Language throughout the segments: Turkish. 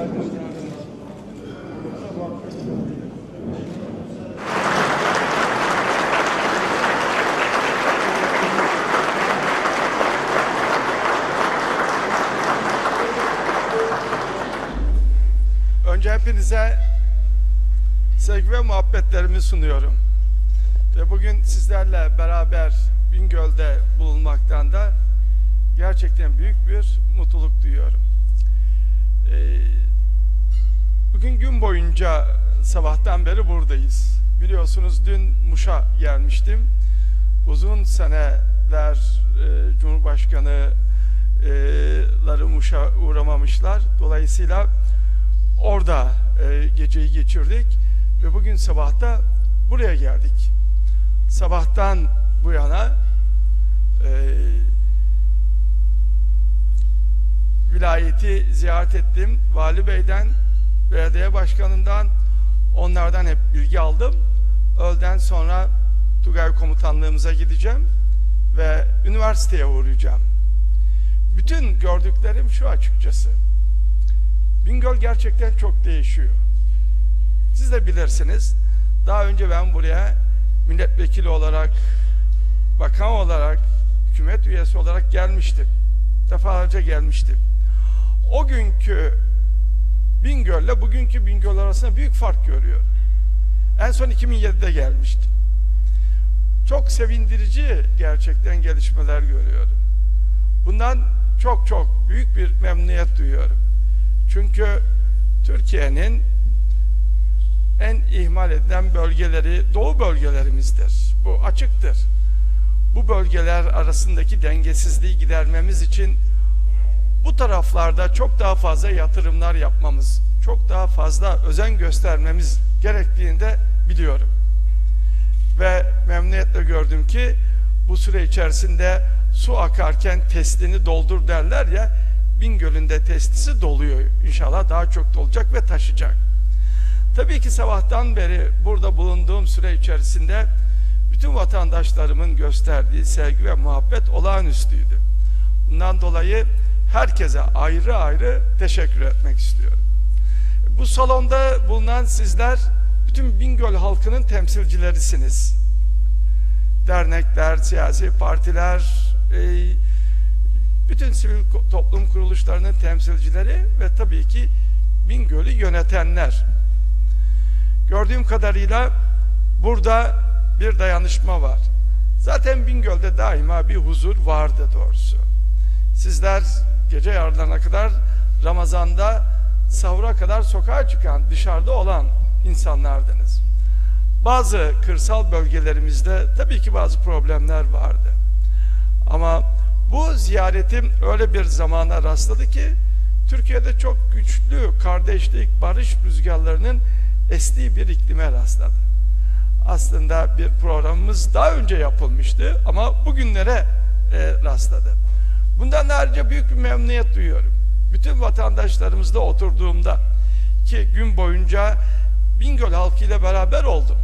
Önce hepinize sevgi ve muhabbetlerimi sunuyorum. Ve bugün sizlerle beraber Bingöl'de bulunmaktan da gerçekten büyük bir mutluluk duyuyorum. Ee, bugün gün boyunca sabahtan beri buradayız. Biliyorsunuz dün Muş'a gelmiştim. Uzun seneler e, Cumhurbaşkanı'ları Muş'a uğramamışlar. Dolayısıyla orada e, geceyi geçirdik ve bugün sabahta buraya geldik. Sabahtan bu yana e, vilayeti ziyaret ettim. Vali Bey'den, belediye başkanından onlardan hep bilgi aldım. Öğleden sonra Tugay komutanlığımıza gideceğim ve üniversiteye uğrayacağım. Bütün gördüklerim şu açıkçası. Bingöl gerçekten çok değişiyor. Siz de bilirsiniz. Daha önce ben buraya milletvekili olarak, bakan olarak, hükümet üyesi olarak gelmiştim. Defalarca gelmiştim. O günkü Bingöl'le bugünkü Bingöl arasında büyük fark görüyorum. En son 2007'de gelmiştim. Çok sevindirici gerçekten gelişmeler görüyorum. Bundan çok çok büyük bir memnuniyet duyuyorum. Çünkü Türkiye'nin en ihmal edilen bölgeleri doğu bölgelerimizdir. Bu açıktır. Bu bölgeler arasındaki dengesizliği gidermemiz için bu taraflarda çok daha fazla yatırımlar yapmamız, çok daha fazla özen göstermemiz gerektiğini de biliyorum. Ve memnuniyetle gördüm ki bu süre içerisinde su akarken testini doldur derler ya, Bingöl'ün de testisi doluyor. İnşallah daha çok dolacak ve taşıyacak. Tabii ki sabahtan beri burada bulunduğum süre içerisinde bütün vatandaşlarımın gösterdiği sevgi ve muhabbet olağanüstüydü. Bundan dolayı herkese ayrı ayrı teşekkür etmek istiyorum. Bu salonda bulunan sizler bütün Bingöl halkının temsilcilerisiniz. Dernekler, siyasi partiler, e, bütün sivil toplum kuruluşlarının temsilcileri ve tabii ki Bingöl'ü yönetenler. Gördüğüm kadarıyla burada bir dayanışma var. Zaten Bingöl'de daima bir huzur vardı doğrusu. Sizler gece yarılarına kadar Ramazan'da sahura kadar sokağa çıkan, dışarıda olan insanlardınız. Bazı kırsal bölgelerimizde tabii ki bazı problemler vardı. Ama bu ziyaretim öyle bir zamana rastladı ki Türkiye'de çok güçlü kardeşlik, barış rüzgarlarının estiği bir iklime rastladı. Aslında bir programımız daha önce yapılmıştı ama bugünlere e, rastladı. Bundan ayrıca büyük bir memnuniyet duyuyorum. Bütün vatandaşlarımızla oturduğumda ki gün boyunca Bingöl halkıyla beraber oldum.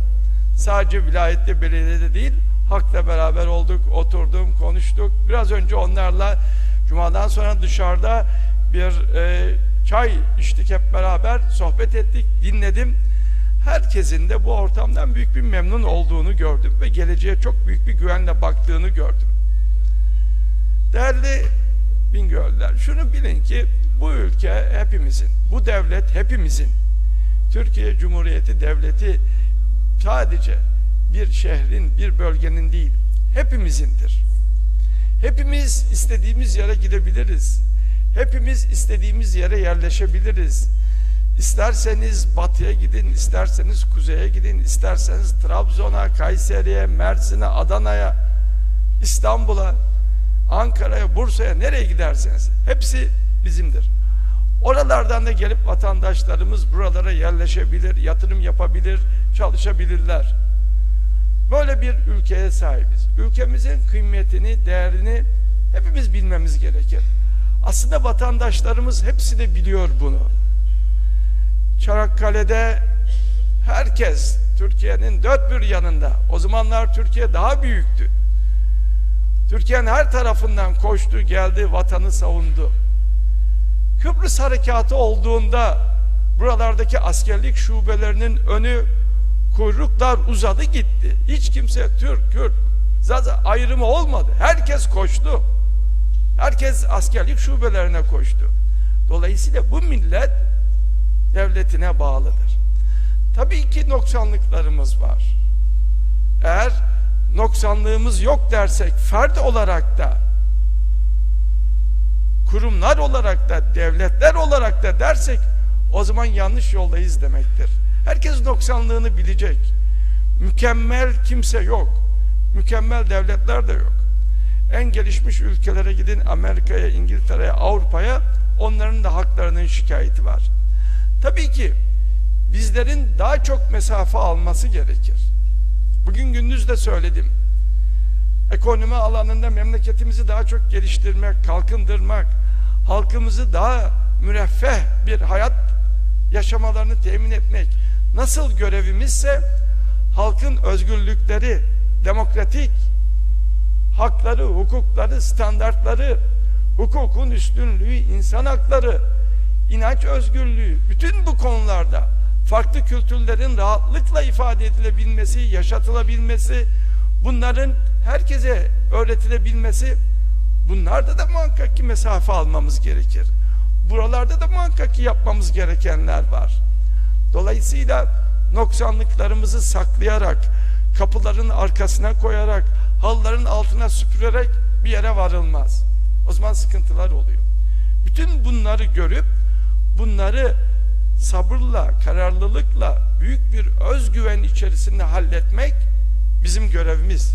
Sadece vilayette, belediyede değil, halkla beraber olduk, oturdum, konuştuk. Biraz önce onlarla Cuma'dan sonra dışarıda bir e, çay içtik hep beraber, sohbet ettik, dinledim. Herkesin de bu ortamdan büyük bir memnun olduğunu gördüm ve geleceğe çok büyük bir güvenle baktığını gördüm. Değerli Bingöller, şunu bilin ki bu ülke hepimizin, bu devlet hepimizin. Türkiye Cumhuriyeti Devleti sadece bir şehrin, bir bölgenin değil, hepimizindir. Hepimiz istediğimiz yere gidebiliriz. Hepimiz istediğimiz yere yerleşebiliriz. İsterseniz batıya gidin, isterseniz kuzeye gidin, isterseniz Trabzon'a, Kayseri'ye, Mersin'e, Adana'ya, İstanbul'a, Ankara'ya, Bursa'ya nereye giderseniz hepsi bizimdir. Oralardan da gelip vatandaşlarımız buralara yerleşebilir, yatırım yapabilir, çalışabilirler. Böyle bir ülkeye sahibiz. Ülkemizin kıymetini, değerini hepimiz bilmemiz gerekir. Aslında vatandaşlarımız hepsi de biliyor bunu. Çanakkale'de herkes Türkiye'nin dört bir yanında. O zamanlar Türkiye daha büyüktü. Türkiye'nin her tarafından koştu, geldi, vatanı savundu. Kıbrıs harekatı olduğunda buralardaki askerlik şubelerinin önü kuyruklar uzadı gitti. Hiç kimse Türk, Kürt zaten ayrımı olmadı. Herkes koştu. Herkes askerlik şubelerine koştu. Dolayısıyla bu millet devletine bağlıdır. Tabii ki noksanlıklarımız var. Eğer noksanlığımız yok dersek fert olarak da kurumlar olarak da devletler olarak da dersek o zaman yanlış yoldayız demektir. Herkes noksanlığını bilecek. Mükemmel kimse yok. Mükemmel devletler de yok. En gelişmiş ülkelere gidin Amerika'ya, İngiltere'ye, Avrupa'ya onların da haklarının şikayeti var. Tabii ki bizlerin daha çok mesafe alması gerekir. Bugün gündüz de söyledim. Ekonomi alanında memleketimizi daha çok geliştirmek, kalkındırmak, halkımızı daha müreffeh bir hayat yaşamalarını temin etmek nasıl görevimizse halkın özgürlükleri, demokratik hakları, hukukları, standartları, hukukun üstünlüğü, insan hakları, inanç özgürlüğü, bütün bu konularda farklı kültürlerin rahatlıkla ifade edilebilmesi, yaşatılabilmesi, bunların herkese öğretilebilmesi, bunlarda da muhakkak ki mesafe almamız gerekir. Buralarda da muhakkak ki yapmamız gerekenler var. Dolayısıyla noksanlıklarımızı saklayarak, kapıların arkasına koyarak, halıların altına süpürerek bir yere varılmaz. O zaman sıkıntılar oluyor. Bütün bunları görüp bunları sabırla, kararlılıkla, büyük bir özgüven içerisinde halletmek bizim görevimiz.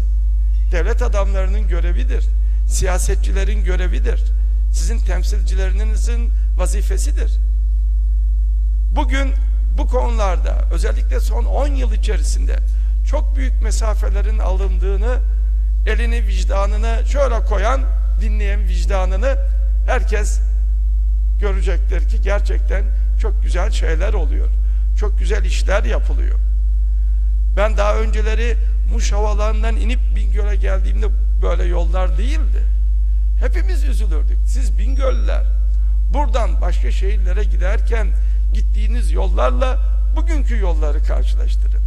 Devlet adamlarının görevidir. Siyasetçilerin görevidir. Sizin temsilcilerinizin vazifesidir. Bugün bu konularda özellikle son 10 yıl içerisinde çok büyük mesafelerin alındığını elini vicdanına şöyle koyan dinleyen vicdanını herkes görecektir ki gerçekten çok güzel şeyler oluyor. Çok güzel işler yapılıyor. Ben daha önceleri Muş havalarından inip Bingöl'e geldiğimde böyle yollar değildi. Hepimiz üzülürdük. Siz Bingöl'ler buradan başka şehirlere giderken gittiğiniz yollarla bugünkü yolları karşılaştırın.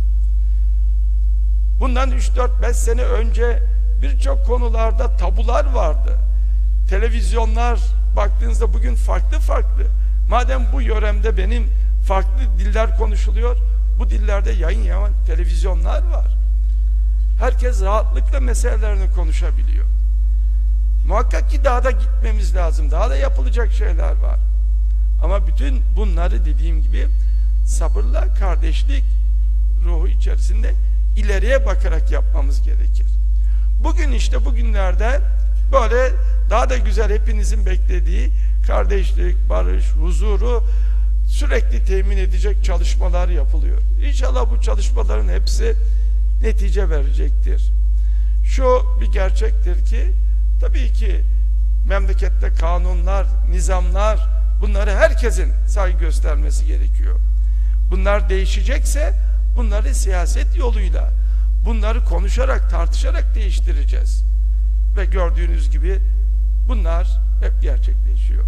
Bundan 3-4-5 sene önce birçok konularda tabular vardı. Televizyonlar baktığınızda bugün farklı farklı. Madem bu yöremde benim farklı diller konuşuluyor, bu dillerde yayın yapan televizyonlar var. Herkes rahatlıkla meselelerini konuşabiliyor. Muhakkak ki daha da gitmemiz lazım. Daha da yapılacak şeyler var. Ama bütün bunları dediğim gibi sabırla kardeşlik ruhu içerisinde ileriye bakarak yapmamız gerekir. Bugün işte bugünlerde böyle daha da güzel hepinizin beklediği kardeşlik, barış, huzuru sürekli temin edecek çalışmalar yapılıyor. İnşallah bu çalışmaların hepsi netice verecektir. Şu bir gerçektir ki tabii ki memlekette kanunlar, nizamlar bunları herkesin saygı göstermesi gerekiyor. Bunlar değişecekse bunları siyaset yoluyla bunları konuşarak, tartışarak değiştireceğiz. Ve gördüğünüz gibi bunlar hep gerçekleşiyor.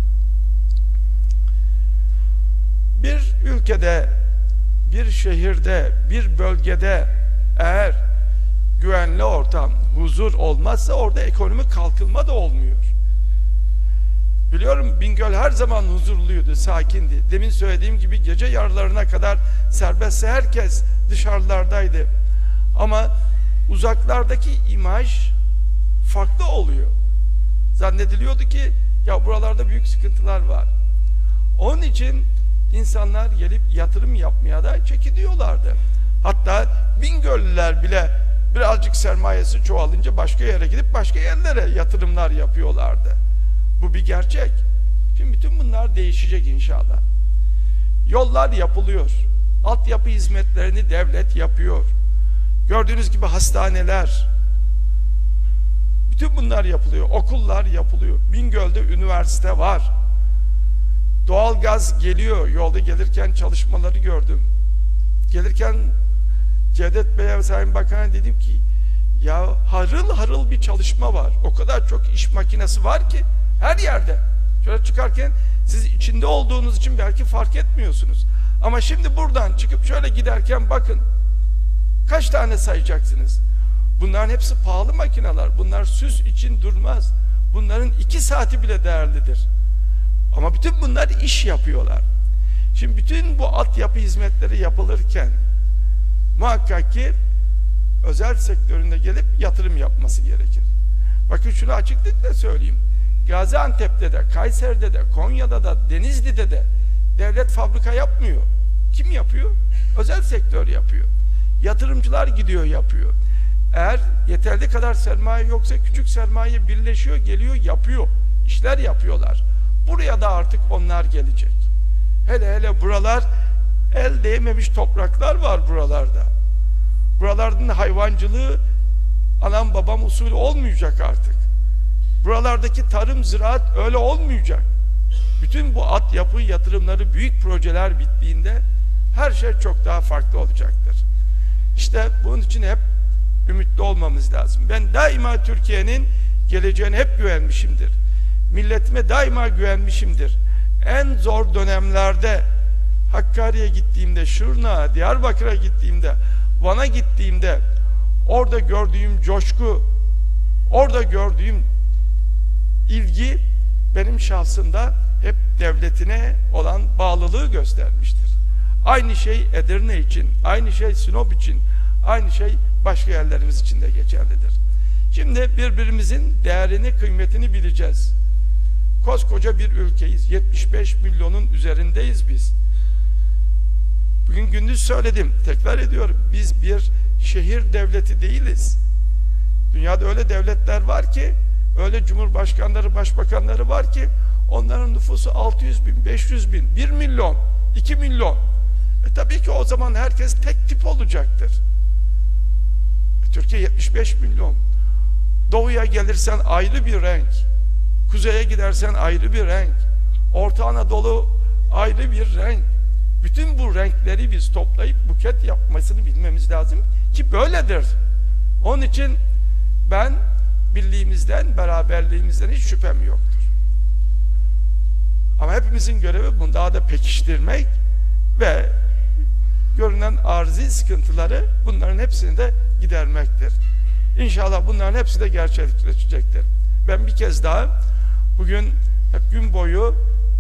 Bir ülkede, bir şehirde, bir bölgede eğer güvenli ortam, huzur olmazsa orada ekonomik kalkınma da olmuyor. Biliyorum Bingöl her zaman huzurluydu, sakindi. Demin söylediğim gibi gece yarılarına kadar serbestse herkes dışarılardaydı. Ama uzaklardaki imaj farklı oluyor. Zannediliyordu ki ya buralarda büyük sıkıntılar var. Onun için insanlar gelip yatırım yapmaya da çekiniyorlardı. Hatta Bingöllüler bile birazcık sermayesi çoğalınca başka yere gidip başka yerlere yatırımlar yapıyorlardı. Bu bir gerçek. Şimdi bütün bunlar değişecek inşallah. Yollar yapılıyor. Altyapı hizmetlerini devlet yapıyor. Gördüğünüz gibi hastaneler, bütün bunlar yapılıyor. Okullar yapılıyor. Bingöl'de üniversite var. Doğalgaz geliyor. Yolda gelirken çalışmaları gördüm. Gelirken Cevdet Bey'e Sayın Bakan'a dedim ki ya harıl harıl bir çalışma var. O kadar çok iş makinesi var ki her yerde. Şöyle çıkarken Siz içinde olduğunuz için belki fark etmiyorsunuz. Ama şimdi buradan çıkıp şöyle giderken bakın. Kaç tane sayacaksınız? Bunların hepsi pahalı makineler. Bunlar süs için durmaz. Bunların iki saati bile değerlidir. Ama bütün bunlar iş yapıyorlar. Şimdi bütün bu altyapı hizmetleri yapılırken muhakkak ki özel sektöründe gelip yatırım yapması gerekir. Bakın şunu açıklıkla söyleyeyim. Gaziantep'te de, Kayseri'de de, Konya'da da, Denizli'de de devlet fabrika yapmıyor. Kim yapıyor? Özel sektör yapıyor. Yatırımcılar gidiyor yapıyor. Eğer yeterli kadar sermaye yoksa küçük sermaye birleşiyor, geliyor, yapıyor. İşler yapıyorlar. Buraya da artık onlar gelecek. Hele hele buralar el değmemiş topraklar var buralarda. Buraların hayvancılığı anam babam usulü olmayacak artık. Buralardaki tarım ziraat öyle olmayacak. Bütün bu at yapı yatırımları büyük projeler bittiğinde her şey çok daha farklı olacaktır. İşte bunun için hep ümitli olmamız lazım. Ben daima Türkiye'nin geleceğine hep güvenmişimdir. Milletime daima güvenmişimdir. En zor dönemlerde Hakkari'ye gittiğimde, Şırnak'a, Diyarbakır'a gittiğimde, Van'a gittiğimde orada gördüğüm coşku, orada gördüğüm ilgi benim şahsında hep devletine olan bağlılığı göstermiştir. Aynı şey Edirne için, aynı şey Sinop için, aynı şey başka yerlerimiz için de geçerlidir. Şimdi birbirimizin değerini, kıymetini bileceğiz. Koskoca bir ülkeyiz. 75 milyonun üzerindeyiz biz. Bugün gündüz söyledim, tekrar ediyorum. Biz bir şehir devleti değiliz. Dünyada öyle devletler var ki, öyle cumhurbaşkanları, başbakanları var ki, onların nüfusu 600 bin, 500 bin, 1 milyon, 2 milyon. E tabii ki o zaman herkes tek tip olacaktır. Türkiye 75 milyon. Doğuya gelirsen ayrı bir renk. Kuzeye gidersen ayrı bir renk. Orta Anadolu ayrı bir renk. Bütün bu renkleri biz toplayıp buket yapmasını bilmemiz lazım ki böyledir. Onun için ben birliğimizden, beraberliğimizden hiç şüphem yoktur. Ama hepimizin görevi bunu daha da pekiştirmek ve görünen arzi sıkıntıları bunların hepsini de gidermektir. İnşallah bunların hepsi de gerçekleşecektir. Ben bir kez daha bugün hep gün boyu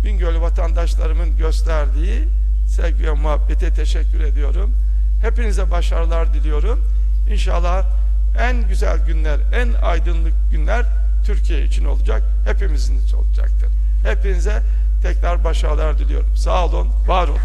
Bingöl vatandaşlarımın gösterdiği sevgi ve muhabbete teşekkür ediyorum. Hepinize başarılar diliyorum. İnşallah en güzel günler, en aydınlık günler Türkiye için olacak. Hepimizin için olacaktır. Hepinize tekrar başarılar diliyorum. Sağ olun, var olun.